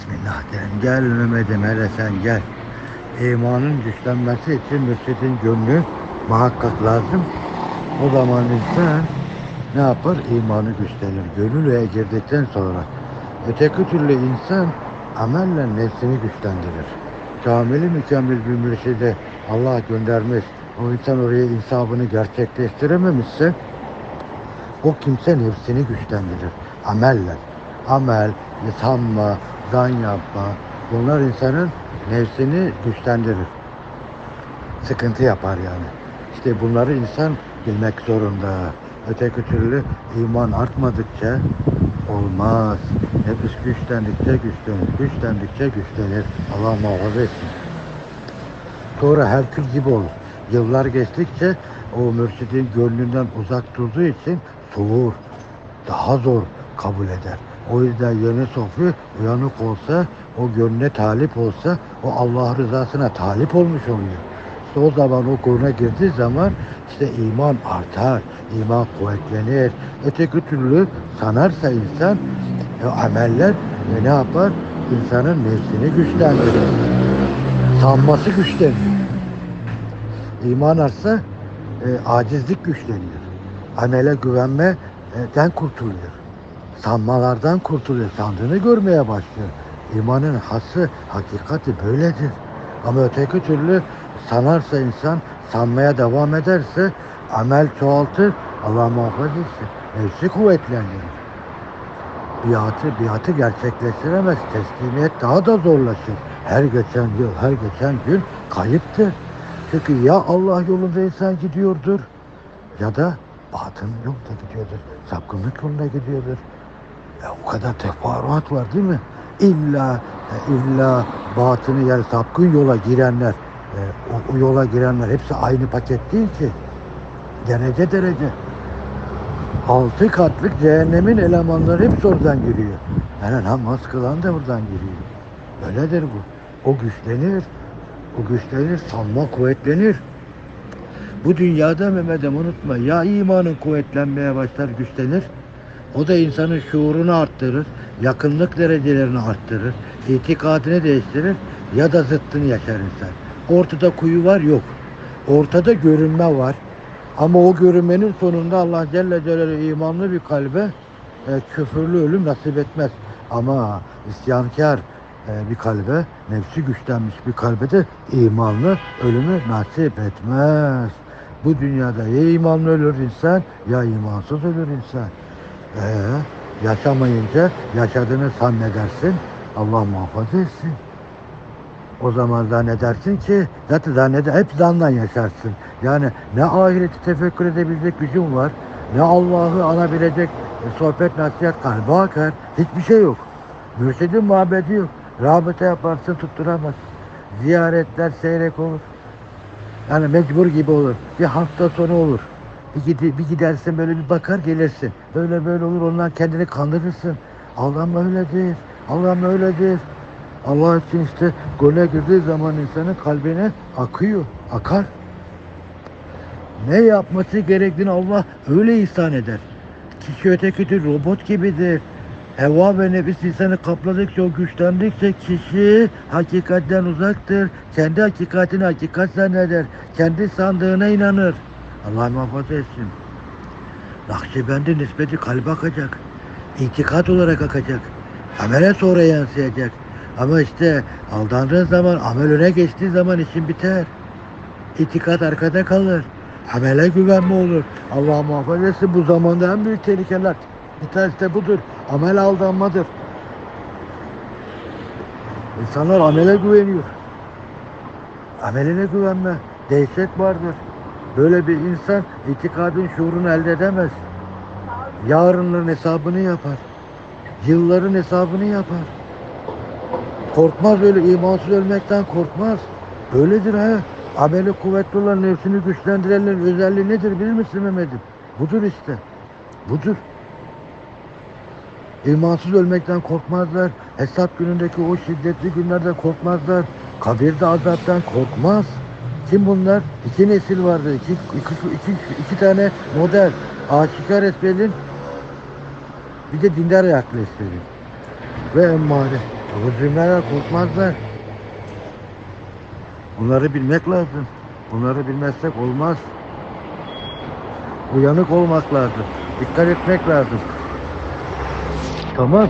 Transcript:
Bismillah derim. Gel Mehmet'im hele sen gel. İmanın güçlenmesi için mürşidin gönlü muhakkak lazım. O zaman insan ne yapar? İmanı güçlenir. Gönüllüğe girdikten sonra. Öteki türlü insan amelle nefsini güçlendirir. Kamili mükemmel bir mürşide Allah göndermiş. O insan oraya insafını gerçekleştirememişse o kimse nefsini güçlendirir. Amelle. Amel, sanma, zan yapma. Bunlar insanın nefsini güçlendirir. Sıkıntı yapar yani. İşte bunları insan bilmek zorunda. Öteki türlü iman artmadıkça olmaz. Nefis güçlendikçe güçlenir. Güçlendikçe güçlenir. Allah muhafaza etsin. Sonra Herkül gibi olur. Yıllar geçtikçe o mürşidin gönlünden uzak durduğu için soğur. Daha zor kabul eder. O yüzden yeni sofi uyanık olsa, o gönlüne talip olsa, o Allah rızasına talip olmuş oluyor. İşte o zaman o konuya girdiği zaman işte iman artar, iman kuvvetlenir. Öteki türlü sanarsa insan e, ameller e, ne yapar? İnsanın nefsini güçlendirir. Sanması güçlenir. İman artsa e, acizlik güçleniyor. Amele güvenmeden kurtuluyor. Sanmalardan kurtuluyor. Sandığını görmeye başlıyor. İmanın hası, hakikati böyledir. Ama öteki türlü sanarsa insan, sanmaya devam ederse amel çoğaltır, Allah muhafaza etsin. Nefsi kuvvetlenir. Biatı, biatı gerçekleştiremez. Teslimiyet daha da zorlaşır. Her geçen yıl, her geçen gün kayıptır. Çünkü ya Allah yolunda insan gidiyordur ya da batın yolunda gidiyordur. Sapkınlık yoluna gidiyordur. E, o kadar teferruat var değil mi? İlla e, illa batını yani sapkın yola girenler e, o, o yola girenler hepsi aynı paket değil ki. Derece derece. Altı katlık cehennemin elemanları hepsi oradan giriyor. Yani namaz kılan da buradan giriyor. Öyledir bu. O güçlenir. O güçlenir, sanma kuvvetlenir. Bu dünyada Mehmet'im unutma ya imanın kuvvetlenmeye başlar güçlenir. O da insanın şuurunu arttırır, yakınlık derecelerini arttırır, itikadını değiştirir ya da zıttını yaşar insan. Ortada kuyu var yok. Ortada görünme var. Ama o görünmenin sonunda Allah Celle Celaluhu imanlı bir kalbe e, küfürlü ölüm nasip etmez. Ama isyankar e, bir kalbe, nefsi güçlenmiş bir kalbe de imanlı ölümü nasip etmez. Bu dünyada ya imanlı ölür insan ya imansız ölür insan. Ee, yaşamayınca yaşadığını zannedersin. Allah muhafaza etsin. O zaman zannedersin ki zaten zanneder hep zandan yaşarsın. Yani ne ahireti tefekkür edebilecek gücün var, ne Allah'ı anabilecek sohbet nasihat kalbe akar. Hiçbir şey yok. Mürşidin muhabbeti yok. Rabıta yaparsın tutturamaz. Ziyaretler seyrek olur. Yani mecbur gibi olur. Bir hafta sonu olur. Bir, gidi, bir gidersin böyle bir bakar gelirsin. Böyle böyle olur ondan kendini kandırırsın. Allah'ım öyledir. Allah'ım öyledir. Allah için işte gole girdiği zaman insanın kalbine akıyor. Akar. Ne yapması gerektiğini Allah öyle ihsan eder. Kişi öteki tür robot gibidir. Heva ve nefis insanı kapladıkça, o güçlendikçe kişi hakikatten uzaktır. Kendi hakikatini hakikat zanneder. Kendi sandığına inanır. Allah muhafaza etsin. Nakşibendi nispeti kalbe akacak. İtikat olarak akacak. Amele sonra yansıyacak. Ama işte aldandığın zaman, amel öne geçtiği zaman işin biter. İtikat arkada kalır. Amele güvenme olur. Allah muhafaza etsin bu zamanda en büyük tehlikeler. Bir tanesi de budur. Amel aldanmadır. İnsanlar amele güveniyor. Ameline güvenme. Dehşet vardır. Böyle bir insan itikadın şuurunu elde edemez. Yarınların hesabını yapar. Yılların hesabını yapar. Korkmaz öyle imansız ölmekten korkmaz. Öyledir ha. Ameli kuvvetli olan nefsini güçlendirenlerin özelliği nedir bilir misin Mehmet'im? Budur işte. Budur. İmansız ölmekten korkmazlar. Hesap günündeki o şiddetli günlerden korkmazlar. Kabirde azaptan korkmaz. Kim bunlar? İki nesil vardı. İki, iki, iki, iki tane model. Aşikar Esmer'in bir de dindar ayaklı Esmer'in. Ve emmare. Bu cümleler korkmazlar. Bunları bilmek lazım. Bunları bilmezsek olmaz. Uyanık olmak lazım. Dikkat etmek lazım. Tamam.